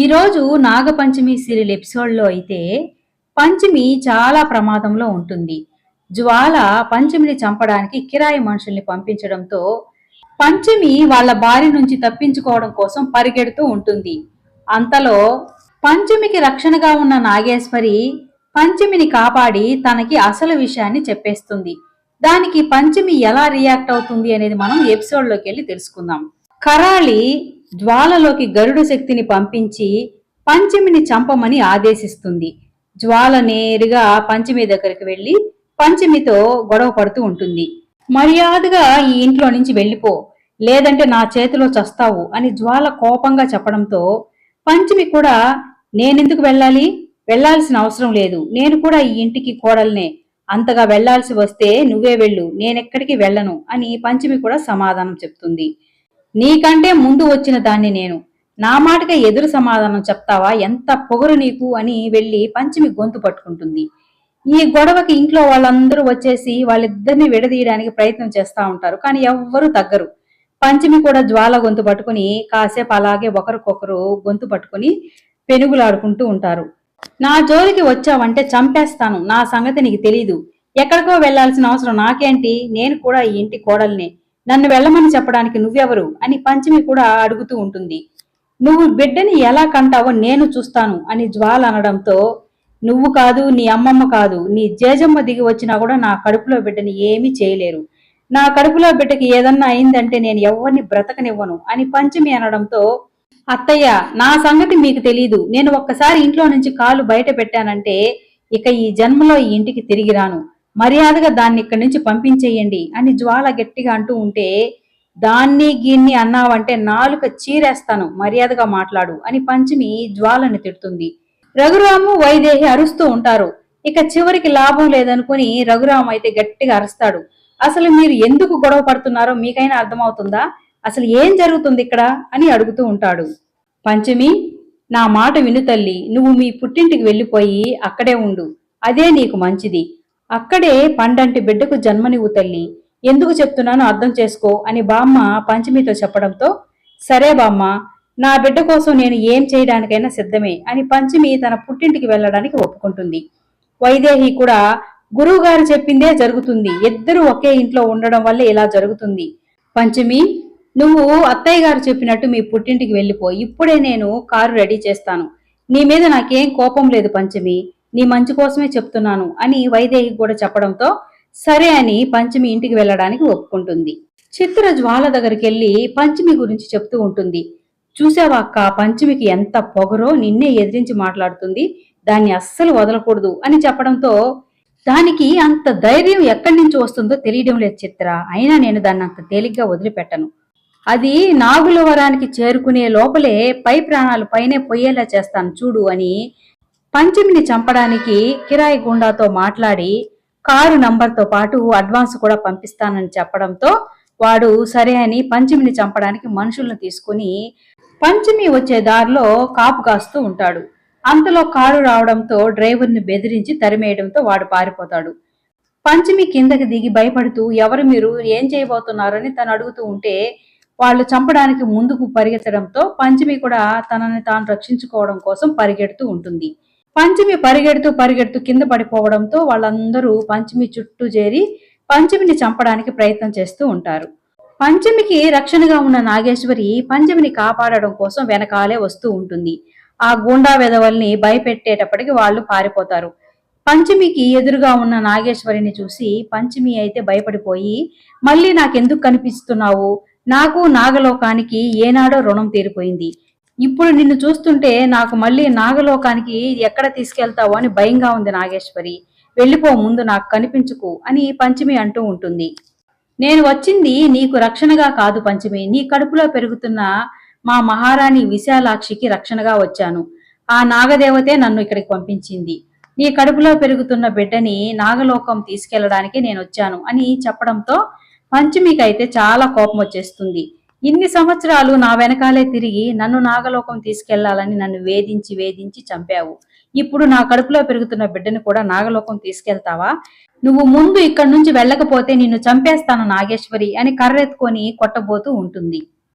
ఈరోజు నాగపంచమి సీరియల్ ఎపిసోడ్లో అయితే పంచమి చాలా ప్రమాదంలో ఉంటుంది. జ్వాల పంచమిని చంపడానికి కిరాయి మనుషుల్ని పంపించడంతో పంచమి వాళ్ళ బారి నుంచి తప్పించుకోవడం కోసం పరిగెడుతూ ఉంటుంది. అంతలో పంచమికి రక్షణగా ఉన్న నాగేశ్వరి పంచమిని కాపాడి తనకి అసలు విషయాన్ని చెప్పేస్తుంది. దానికి పంచమి ఎలా రియాక్ట్ అవుతుంది అనేది మనం ఎపిసోడ్లోకి వెళ్ళి తెలుసుకుందాం. కరాళి జ్వాలలోకి గరుడు శక్తిని పంపించి పంచమిని చంపమని ఆదేశిస్తుంది. జ్వాల నేరుగా పంచమి దగ్గరికి వెళ్ళి పంచమితో గొడవ పడుతూ ఉంటుంది. మర్యాదగా ఈ ఇంట్లో నుంచి వెళ్ళిపో లేదంటే నా చేతిలో చస్తావు అని జ్వాల కోపంగా చెప్పడంతో పంచమి కూడా నేనెందుకు వెళ్ళాలి? వెళ్ళాల్సిన అవసరం లేదు. నేను కూడా ఈ ఇంటికి కోడల్నే. అంతగా వెళ్ళాల్సి వస్తే నువ్వే వెళ్ళు. నేనెక్కడికి వెళ్ళను అని పంచమి కూడా సమాధానం చెప్తుంది. నీకంటే ముందు వచ్చిన దాన్ని నేను. నా మాటగా ఎదురు సమాధానం చెప్తావా? ఎంత పొగరు నీకు? అని వెళ్ళి పంచమి గొంతు పట్టుకుంటుంది. ఈ గొడవకి ఇంట్లో వాళ్ళందరూ వచ్చేసి వాళ్ళిద్దరిని విడదీయడానికి ప్రయత్నం చేస్తా ఉంటారు కానీ ఎవ్వరూ తగ్గరు. పంచమి కూడా జ్వాల గొంతు పట్టుకుని కాసేపు అలాగే ఒకరికొకరు గొంతు పట్టుకుని పెనుగులాడుకుంటూ ఉంటారు. నా జోలికి వచ్చావంటే చంపేస్తాను. నా సంగతి నీకు తెలీదు. ఎక్కడికో వెళ్ళాల్సిన అవసరం నాకేంటి? నేను కూడా ఈ ఇంటి కోడల్నే. నన్ను వెళ్ళమని చెప్పడానికి నువ్వెవరు అని పంచమి కూడా అడుగుతూ ఉంటుంది. నువ్వు బిడ్డని ఎలా కంటావో నేను చూస్తాను అని జ్వాల అనడంతో నువ్వు కాదు నీ అమ్మమ్మ కాదు నీ జేజమ్మ దిగి వచ్చినా కూడా నా కడుపులో బిడ్డని ఏమీ చేయలేరు. నా కడుపులో బిడ్డకి ఏదన్నా అయిందంటే నేను ఎవరిని బ్రతకనివ్వను అని పంచమి అనడంతో అత్తయ్య నా సంగతి మీకు తెలీదు. నేను ఒక్కసారి ఇంట్లో నుంచి కాలు బయట పెట్టానంటే ఇక ఈ జన్మలో ఈ ఇంటికి తిరిగి రాను. మర్యాదగా దాన్ని ఇక్కడి నుంచి పంపించేయండి అని జ్వాల గట్టిగా అంటూ ఉంటే దాన్ని గిన్ని అన్నావంటే నాలుక చీరేస్తాను మర్యాదగా మాట్లాడు అని పంచమి జ్వాలని తిడుతుంది. రఘురాము వైదేహి అరుస్తూ ఉంటారు. ఇక చివరికి లాభం లేదనుకుని రఘురాము అయితే గట్టిగా అరుస్తాడు. అసలు మీరు ఎందుకు గొడవ పడుతున్నారో మీకైనా అర్థమవుతుందా? అసలు ఏం జరుగుతుంది ఇక్కడ? అని అడుగుతూ ఉంటాడు. పంచమి నా మాట విను తల్లి. నువ్వు మీ పుట్టింటికి వెళ్ళిపోయి అక్కడే ఉండు. అదే నీకు మంచిది. అక్కడే పండంటి బిడ్డకు జన్మనివ్వు తల్లి. ఎందుకు చెప్తున్నానో అర్థం చేసుకో అని బామ్మ పంచమితో చెప్పడంతో సరే బామ్మ నా బిడ్డ కోసం నేను ఏం చేయడానికైనా సిద్ధమే అని పంచమి తన పుట్టింటికి వెళ్ళడానికి ఒప్పుకుంటుంది. వైదేహి కూడా గురువుగారు చెప్పిందే జరుగుతుంది. ఇద్దరు ఒకే ఇంట్లో ఉండడం వల్ల ఇలా జరుగుతుంది. పంచమి నువ్వు అత్తయ్య గారు చెప్పినట్టు మీ పుట్టింటికి వెళ్ళిపో. ఇప్పుడే నేను కారు రెడీ చేస్తాను. నీ మీద నాకేం కోపం లేదు పంచమి. నీ మంచి కోసమే చెప్తున్నాను అని వైదేహి కూడా చెప్పడంతో సరే అని పంచమి ఇంటికి వెళ్ళడానికి ఒప్పుకుంటుంది. చిత్ర జ్వాల దగ్గరికి వెళ్ళి పంచమి గురించి చెప్తూ ఉంటుంది. చూసావా అక్క పంచమికి ఎంత పొగరో నిన్నే ఎదిరించి మాట్లాడుతుంది. దాన్ని అస్సలు వదలకూడదు అని చెప్పడంతో దానికి అంత ధైర్యం ఎక్కడి నుంచి వస్తుందో తెలియడం లేదు చిత్ర. అయినా నేను దాన్ని అంత తేలిగ్గా వదిలిపెట్టను. అది నాగుల వరానికి చేరుకునే లోపలే పై ప్రాణాలు పైనే పొయ్యేలా చేస్తాను చూడు అని పంచమిని చంపడానికి కిరాయి గుండాతో మాట్లాడి కారు నంబర్తో పాటు అడ్వాన్స్ కూడా పంపిస్తానని చెప్పడంతో వాడు సరే అని పంచమిని చంపడానికి మనుషులను తీసుకుని పంచమి వచ్చే దారిలో కాపు కాస్తూ ఉంటాడు. అంతలో కారు రావడంతో డ్రైవర్ని బెదిరించి తరిమేయడంతో వాడు పారిపోతాడు. పంచమి కిందకి దిగి భయపడుతూ ఎవరు మీరు? ఏం చేయబోతున్నారని తను అడుగుతూ ఉంటే వాళ్ళు చంపడానికి ముందుకు పరిగెత్తడంతో పంచమి కూడా తనని తాను రక్షించుకోవడం కోసం పరిగెడుతూ ఉంటుంది. పంచమి పరిగెడుతూ పరిగెడుతూ కింద పడిపోవడంతో వాళ్ళందరూ పంచమి చుట్టూ చేరి పంచమిని చంపడానికి ప్రయత్నం చేస్తూ ఉంటారు. పంచమికి రక్షణగా ఉన్న నాగేశ్వరి పంచమిని కాపాడడం కోసం వెనకాలే వస్తూ ఉంటుంది. ఆ గూండా వెధవల్ని భయపెట్టేటప్పటికి వాళ్ళు పారిపోతారు. పంచమికి ఎదురుగా ఉన్న నాగేశ్వరిని చూసి పంచమి అయితే భయపడిపోయి మళ్ళీ నాకెందుకు కనిపిస్తున్నావు? నాకు నాగలోకానికి ఏనాడో రుణం తీరిపోయింది. ఇప్పుడు నిన్ను చూస్తుంటే నాకు మళ్ళీ నాగలోకానికి ఎక్కడ తీసుకెళ్తావు అని భయంగా ఉంది నాగేశ్వరి. వెళ్ళిపో ముందు నాకు కనిపించుకు అని పంచమి అంటూ ఉంటుంది. నేను వచ్చింది నీకు రక్షణగా కాదు పంచమి. నీ కడుపులో పెరుగుతున్న మా మహారాణి విశాలాక్షికి రక్షణగా వచ్చాను. ఆ నాగదేవతే నన్ను ఇక్కడికి పంపించింది. నీ కడుపులో పెరుగుతున్న బిడ్డని నాగలోకం తీసుకెళ్ళడానికి నేను వచ్చాను అని చెప్పడంతో పంచమికైతే చాలా కోపం వచ్చేస్తుంది. ఇన్ని సంవత్సరాలు నా వెనకాలే తిరిగి నన్ను నాగలోకం తీసుకెళ్ళాలని నన్ను వేధించి వేధించి చంపావు. ఇప్పుడు నా కడుపులో పెరుగుతున్న బిడ్డను కూడా నాగలోకం తీసుకెళ్తావా? నువ్వు ముందు ఇక్కడి నుంచి వెళ్ళకపోతే నిన్ను చంపేస్తాను నాగేశ్వరి అని కర్రెత్తుకొని కొట్టబోతూ ఉంటుంది.